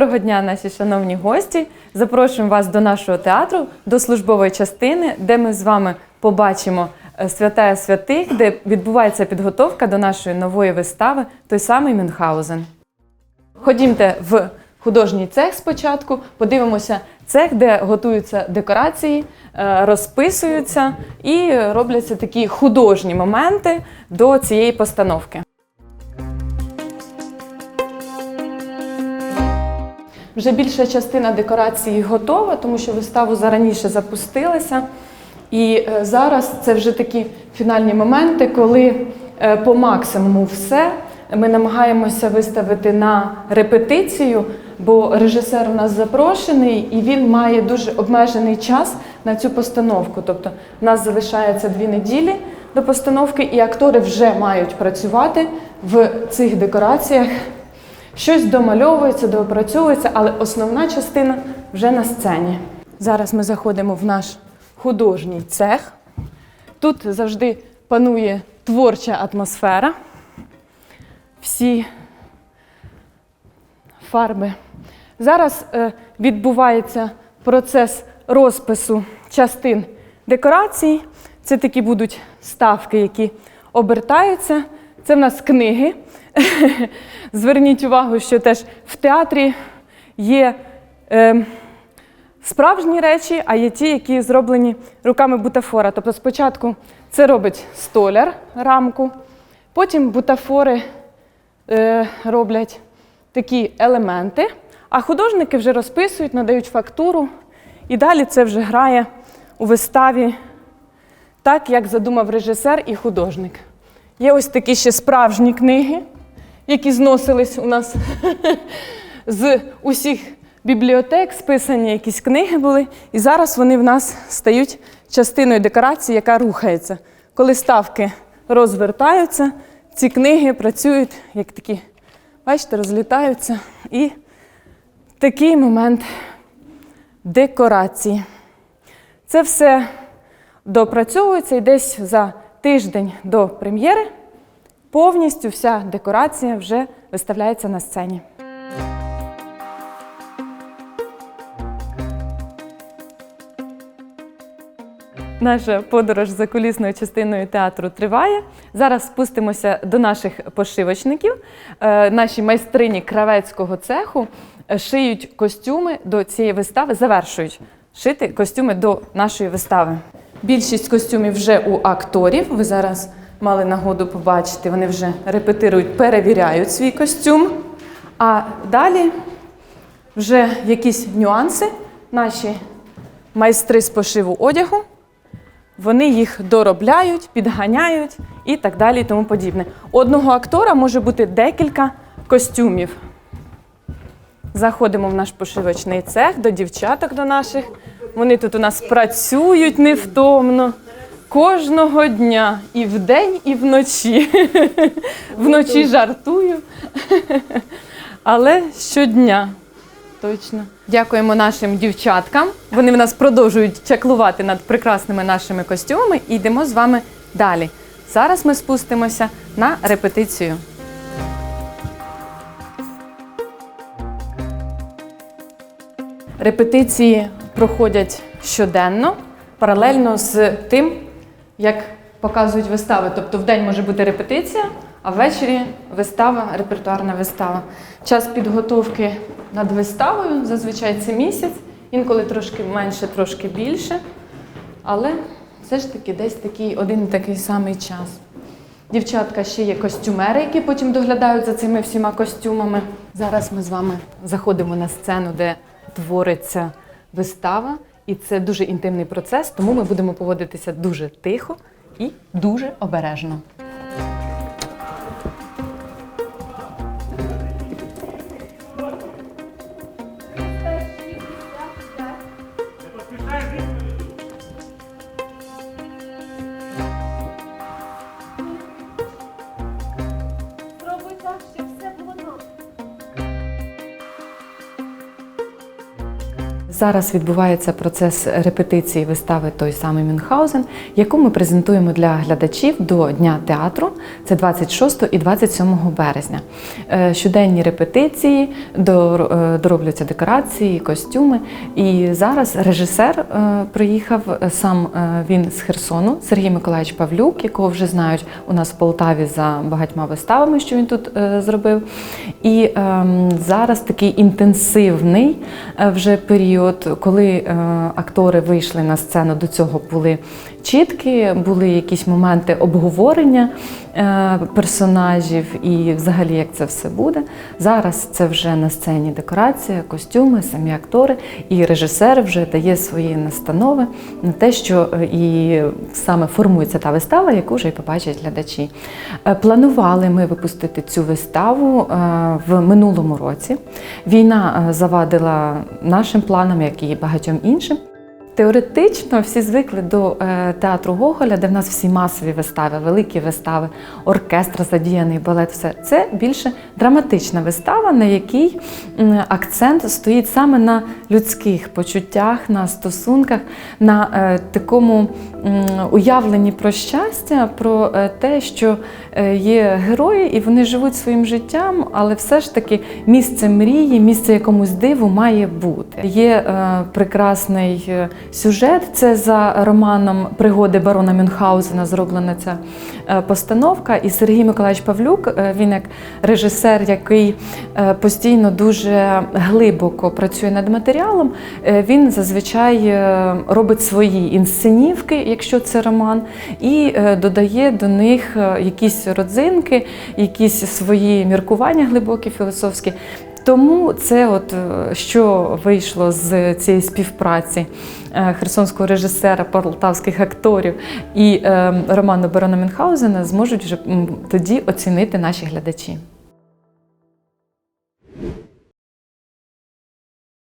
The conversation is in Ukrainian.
Доброго дня, наші шановні гості. Запрошуємо вас до нашого театру, до службової частини, де ми з вами побачимо е, святая святих, де відбувається підготовка до нашої нової вистави, той самий Мюнхгаузен. Ходімте в художній цех спочатку, подивимося цех, де готуються декорації, е, розписуються і робляться такі художні моменти до цієї постановки. Вже більша частина декорації готова, тому що виставу зараніше запустилася. І е, зараз це вже такі фінальні моменти, коли е, по максимуму все ми намагаємося виставити на репетицію, бо режисер у нас запрошений і він має дуже обмежений час на цю постановку. Тобто в нас залишається дві неділі до постановки, і актори вже мають працювати в цих декораціях. Щось домальовується, доопрацьовується, але основна частина вже на сцені. Зараз ми заходимо в наш художній цех. Тут завжди панує творча атмосфера. Всі фарби. Зараз е, відбувається процес розпису частин декорацій. Це такі будуть ставки, які обертаються. Це в нас книги. Зверніть увагу, що теж в театрі є е, справжні речі, а є ті, які зроблені руками бутафора. Тобто спочатку це робить столяр рамку, потім бутафори е, роблять такі елементи, а художники вже розписують, надають фактуру, і далі це вже грає у виставі так, як задумав режисер і художник. Є ось такі ще справжні книги, які зносились у нас з усіх бібліотек, списані якісь книги були. І зараз вони в нас стають частиною декорації, яка рухається. Коли ставки розвертаються, ці книги працюють як такі, бачите, розлітаються. І такий момент декорації. Це все допрацьовується і десь за тиждень до прем'єри повністю вся декорація вже виставляється на сцені. Наша подорож за кулісною частиною театру триває. Зараз спустимося до наших пошивочників. Е, Наші майстрині кравецького цеху шиють костюми до цієї вистави, завершують шити костюми до нашої вистави. Більшість костюмів вже у акторів. Ви зараз мали нагоду побачити, вони вже репетирують, перевіряють свій костюм. А далі вже якісь нюанси. Наші майстри з пошиву одягу вони їх доробляють, підганяють і так далі, і тому подібне. Одного актора може бути декілька костюмів. Заходимо в наш пошивочний цех до дівчаток до наших. Вони тут у нас працюють невтомно кожного дня, і вдень, і вночі. Вночі жартую, але щодня. Точно. Дякуємо нашим дівчаткам. Вони в нас продовжують чаклувати над прекрасними нашими костюмами і йдемо з вами далі. Зараз ми спустимося на репетицію. Репетиції проходять щоденно, паралельно з тим, як показують вистави. Тобто в день може бути репетиція, а ввечері вистава, репертуарна вистава. Час підготовки над виставою зазвичай це місяць, інколи трошки менше, трошки більше. Але все ж таки десь такий один і такий самий час. Дівчатка ще є костюмери, які потім доглядають за цими всіма костюмами. Зараз ми з вами заходимо на сцену, де твориться вистава, і це дуже інтимний процес, тому ми будемо поводитися дуже тихо і дуже обережно. Зараз відбувається процес репетиції вистави той самий Мюнхгаузен, яку ми презентуємо для глядачів до Дня театру. Це 26 і 27 березня. Е, Щоденні репетиції, е, доробляться декорації, костюми. І зараз режисер е, приїхав сам він з Херсону, Сергій Миколаївич Павлюк, якого вже знають у нас в Полтаві за багатьма виставами, що він тут зробив. І ем, зараз такий інтенсивний вже період, коли е, актори вийшли на сцену, до цього були чіткі, були якісь моменти обговорення персонажів і взагалі як це все буде. Зараз це вже на сцені декорація, костюми, самі актори, і режисер вже дає свої настанови на те, що е, і саме формується та вистава, яку вже й побачать глядачі. Е, Планували ми випустити цю виставу е, в минулому році. Війна е, завадила нашим планам, як і багатьом іншим. Теоретично всі звикли до е, театру Гоголя, де в нас всі масові вистави, великі вистави, оркестр задіяний, балет, все це більше драматична вистава, на якій акцент стоїть саме на людських почуттях, на стосунках, на е, такому уявленні про щастя, про е, те, що є герої, і вони живуть своїм життям, але все ж таки місце мрії, місце якомусь диву має бути. Є прекрасний сюжет. Це за романом Пригоди барона Мюнхгаузена зроблена ця е, постановка. І Сергій Миколаївич Павлюк, е, він як режисер, який е, постійно дуже глибоко працює над матеріалом, він зазвичай робить свої інсценівки, якщо це роман, і додає до них якісь родзинки, якісь свої міркування глибокі філософські. Тому це, от е, що вийшло з цієї співпраці е, херсонського режисера, полтавських акторів і е, роману Барона Мюнхгаузена, зможуть вже тоді оцінити наші глядачі.